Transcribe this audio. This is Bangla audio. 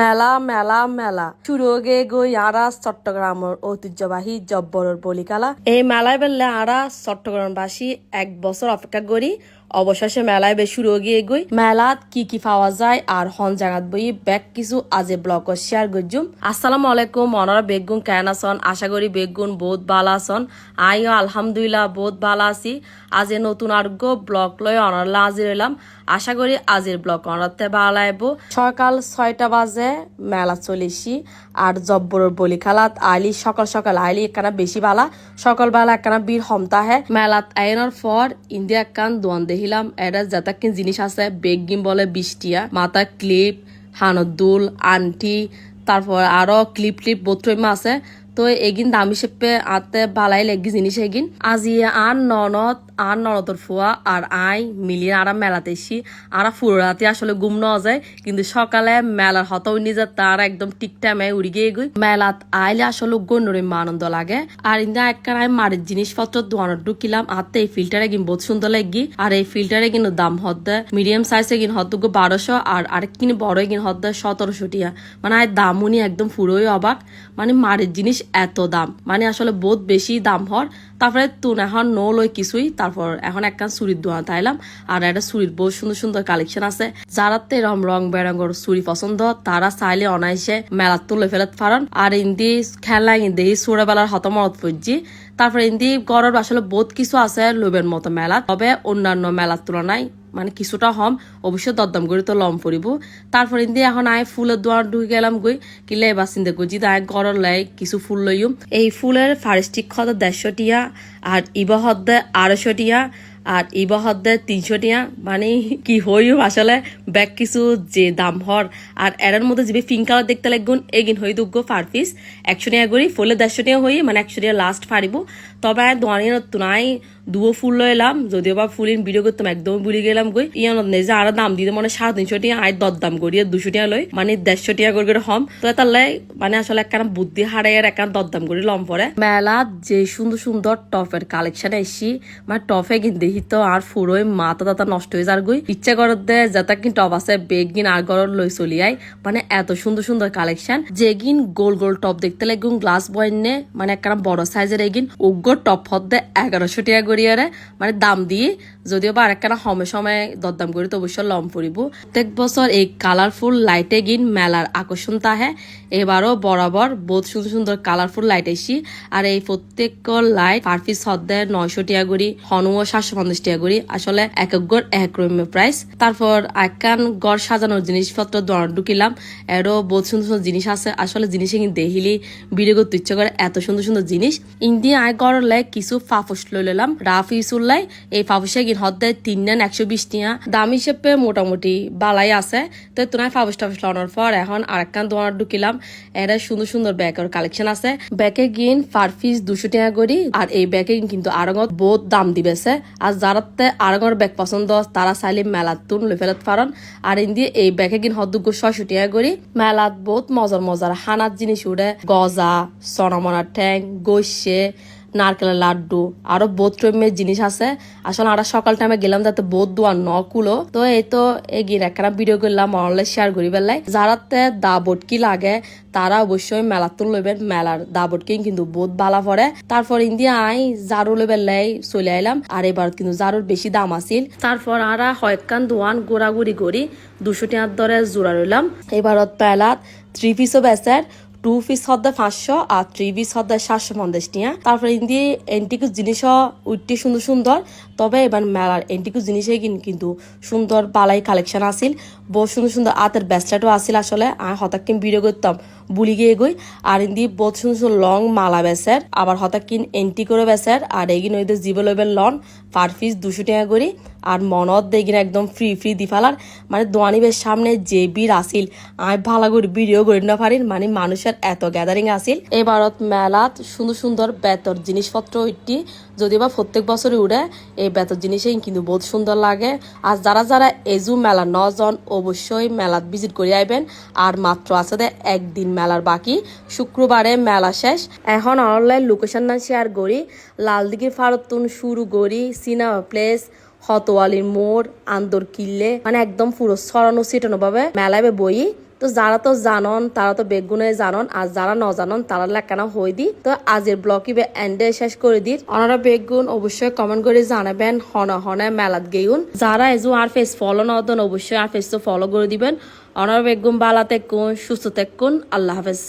মেলা মেলা মেলা। সুরগে গই আড়া চট্টগ্রামের ঐতিহ্যবাহী জব্বরের বলিকালা। এই মেলায় বললে আড়া চট্টগ্রামবাসী এক বছর অপেক্ষা করি অবশেষে মেলায় বেশি রোগী গিয়ে গই মেলাত কি কি পাওয়া যায় আর হন জাগাত বই ব্যাগ কিছু আজে ব্লগ শেয়ার গজ্জুম আসসালামু আলাইকুম মনারা বেগুন কেন আছন? আশা করি বেগুন বহুত ভালো আছন। আইও আলহামদুলিল্লাহ বহুত ভালো আছি। আজ নতুন আর্গ ব্লগ লয় অনারলা আজি রইলাম আশা করি আজের ব্লগ অনারতে ভালো লাগব। সকাল ছয়টা বাজে মেলা চলেছি আর জব্বরের বলি খালাত আইলি সকাল সকাল আইলি একখানা বেশি বালা। সকালবেলা একখানা বীর হমতা হে। মেলাত আইনের পর ইন্ডিয়া একখান দোয়ান দেখিলাম এটা যাতাকিন জিনিস আছে বেগিম বলে বৃষ্টিয়া মাথা ক্লিপ, হানদুল, আন্টি, তারপর আরও ক্লিপ ক্লিপ বোত্রমা আছে। তো এগিন দাম হিসেবে আতে বালাই লেগি জিনিস এগিন। আজি আন ননদ, আন ননদর ফুয়া আর আই মিলিয়ে আরা মেলাতে এসি। আরা ফুরাতে আসলে গুম নেওয়া যায় কিন্তু সকালে মেলার হত নিজে তার একদম ঠিক টাইমে উড়ি গিয়ে গই মেলাত আইলে আসলে গন্যরে আনন্দ লাগে। আর ইন্দা একখান আমি মাটির জিনিসপত্র দোয়ানোর ঢুকিলাম, আতে এই ফিল্টারে কিন বহুত সুন্দর লাগি। আর এই ফিল্টারে কিন্তু দাম হদ্দে মিডিয়াম সাইজে কিন হদ্দ বারোশো, আর আরেক কিনে বড় কিন হদ্দে সতেরোশো টিয়া। মানে আর দামুনি একদম পুরোই অবাক। মানে মারের জিনিস এত দাম। মানে আসলে বহুত বেশি দাম হর তারপরে তুন এখন নো লই কিছুই। তারপর এখন একখান চুরির দোয়া তাইলাম আর একটা চুরির বহুত সুন্দর সুন্দর কালেকশন আছে। যারা তো এরম রং বেরঙর চুরি পছন্দ, তারা চাইলে অনায়াসে মেলার তুলে ফেলত পারেন। আর ইন্দি খেলা ইন্দি ছোটবেলার হতমত পড়ছি। তারপরে ইন্দি গড়ের আসলে বহুত কিছু আছে লোভের মতো মেলা তবে অন্যান্য মেলার তুলনায় মানে কিছুটা হম, অবশ্যই দরদাম করে তো লম পড়িব। তারপর ইন্দি এখন আয় ফুলের দোয়ার ঢুকে গেলাম গই কিলে এবার চিন্তা করছি তাই গড়র লাই কিছু ফুল লইম। এই ফুলের ফারিস্টিক খত দেড়শো টিয়া, আর ইবা হদ্দে আড়াইশো টিয়া, আর ইবা হদ্দে তিনশো টিয়া মানে কি হইও আসলে, ব্যাগ কিছু যে দাম হর। আর এরার মধ্যে যে পিঙ্ক কালার দেখতে লাগুন এগিন হই দুগ্গ ফার পিস একশো টিয়া করি ফুলে দেড়শো টিয়া হই মানে একশো টাকা লাস্ট ফারিব তবে দোয়ানির তুনাই দুও ফুল লইলাম যদিও বা ফুলিন ভিডিও করতাম একদম ভুলে গেলাম গই ইয়ানত নেই যে আরও দাম দিতে মানে সাড়ে তিনশো টাকা, আয় দর দাম করি দুশো টাকা লই মানে দেড়শো টাকা করে করে হম। তো তার লাই মানে আসলে একখানা বুদ্ধি হারাই আর একখানা দর দাম করি, লম পরে। মেলাত যে সুন্দর সুন্দর টপের কালেকশন এসি মানে টপে কিন দেখি তো আর ফুরোয় মাথা দাতা নষ্ট হয়ে যার গই ইচ্ছা করত দে, যাতা কিন টপ আছে, বেগ গিন আর গরর লই চলি আই মানে এত সুন্দর সুন্দর কালেকশন যে গিন গোল গোল টপ দেখতে লাগুন গ্লাস বয়নে মানে একখানা বড় সাইজের এগিন উগ্র টপ হদ্দে এগারোশো টাকা করিয়ারে মানে দাম দিয়ে যদিও বা আরেকখানা সময় সময় দরদাম করি তো অবশ্যই লম পড়িব প্রত্যেক বছর এই কালারফুল লাইটে গিন মেলার আকর্ষণ তাহে এবারও বরাবর বহুত সুন্দর সুন্দর কালারফুল লাইট এসি আর এই প্রত্যেক লাইট পার পিস নয়শো টিয়া করি হনুও সাতশো পঞ্চাশ টিয়া করি আসলে এক এক গড়, এক রকমের প্রাইস তারপর একখান গড় সাজানোর জিনিসপত্র দোয়ার ঢুকিলাম এরও বহুত সুন্দর সুন্দর জিনিস আছে। আসলে জিনিসে কিন্তু দেখিলি ভিডিও করতে ইচ্ছে করে এত সুন্দর সুন্দর জিনিস। ইন্দি আয় গড় লাই কিছু ফাফুস লই লইলাম রাফ ইসুল্লাই এই ফাফুসে গিন হদ্দে তিন নেন একশো বিশ টিয়া। দাম হিসেবে মোটামুটি বালাই আছে। তো তোমার ফাফুস টাফুস লানোর পর এখন আরেকখান দোয়ার ঢুকিলাম। এরা সুন্দর সুন্দর ব্যাগের কালেকশন আছে। ব্যাগে গিন পার পিস দুশো টাকা করি। আর এই ব্যাগে কিন্তু আরঙত বহুত দাম দিবেছে। আর যারাতে আরঙর ব্যাগ পছন্দ, তারা চাইলে মেলাত তুন লই ফেলত পারন। আর ইন্দি এই ব্যাগে গিন হদ্দুগ্য ছয়শো টাকা করি। মেলাত বহুত মজার মজার হানার জিনিস উড়ে। গজা, সনামনার ঠ্যাং গৈসে নারকেলের লাড্ডু, আরও বহুত রকমের জিনিস আছে। আসলে আমরা সকাল টাইমে গেলাম যাতে বোধ দোয়ার ন কুলো। তো এই তো এগিয়ে একটা ভিডিও করলাম অনলাইন শেয়ার করি বেলায় যারাতে দা বটকি লাগে, তারা অবশ্যই মেলার তো লইবেন, মেলার দা বটকি কিন্তু বোধ ভালো পড়ে। তারপর ইন্ডিয়া আই জারু লেবেলাই চলে আইলাম। আর এবার কিন্তু জারুর বেশি দাম আছিল। তারপর আরা হয়কান দোয়ান গোড়াগুড়ি করি, দুশো টাকার দরে জোড়া রইলাম এবারত পেলাত থ্রি পিসও বেচার টু পিস হদ্দা পাঁচশো আর থ্রি পিস হদ্দা সাতশো পঞ্চাশ টিয়া। তারপরে ইন্দি এন্টিকুস জিনিসও উঠতে সুন্দর সুন্দর। তবে এবার মেলার এন্টিকুস জিনিসে কিন্তু সুন্দর বালাই কালেকশন আসিল বহুত সুন্দর সুন্দর আতের ব্যাসলেটও আসিল আসলে। আমি হঠাৎ ভিডিও করতাম বুলি গিয়ে গই। আর ইন্দি বহুত সুন্দর সুন্দর লং মালা বেসের আবার হঠাৎ কিন এন্টি করে বেসের আর এগিন ওইদের জীব লন পার পিস দুশো টাকা করি। আর মনত দেখিন একদম ফ্রি ফ্রি দি ফেলার। মানে দোয়ানিবের সামনে যে বীর আসিল। আমি ভালো করে ভিডিও করি না পারিন মানে মানুষের এত গ্যাদারিং আসিল। এবারত মেলাত সুন্দর সুন্দর বেতর জিনিসপত্র ওইটি যদিও বা প্রত্যেক বছরই উড়ে, এই বেতর জিনিসেই কিন্তু বহুত সুন্দর লাগে। আর যারা যারা এজু মেলা নজন, অবশ্যই মেলাত ভিজিট করে আইবেন। আর মাত্র আছে একদিন মেলার বাকি। শুক্রবারে মেলা শেষ। এখন অনলাইন লোকেশন না শেয়ার করি। লালদিঘির ফারতুন শুরু করি। সিনেমা প্লেস হতোয়ালির মোড়, আন্দর কিল্লে মানে একদম পুরো সরানো সিটানো ভাবে মেলায় বই। তো যারা তো জানন, তারা তো বেগুনে জানন, আর যারা ন জানন, তারা লেখানো হই দি। তো আজের ব্লগই এন্ডে শেষ করে দিই। ওনারা বেগুন অবশ্যই কমেন্ট করে জানাবেন, হন হনে মেলাত গেউন যারা এজু আর ফেস ফলো ন দেন, অবশ্যই আর ফেস তো ফলো করে দিবেন। ওনারা বেগুন বালা তেকুন সুস্থ তেকুন আল্লাহ হাফেজ।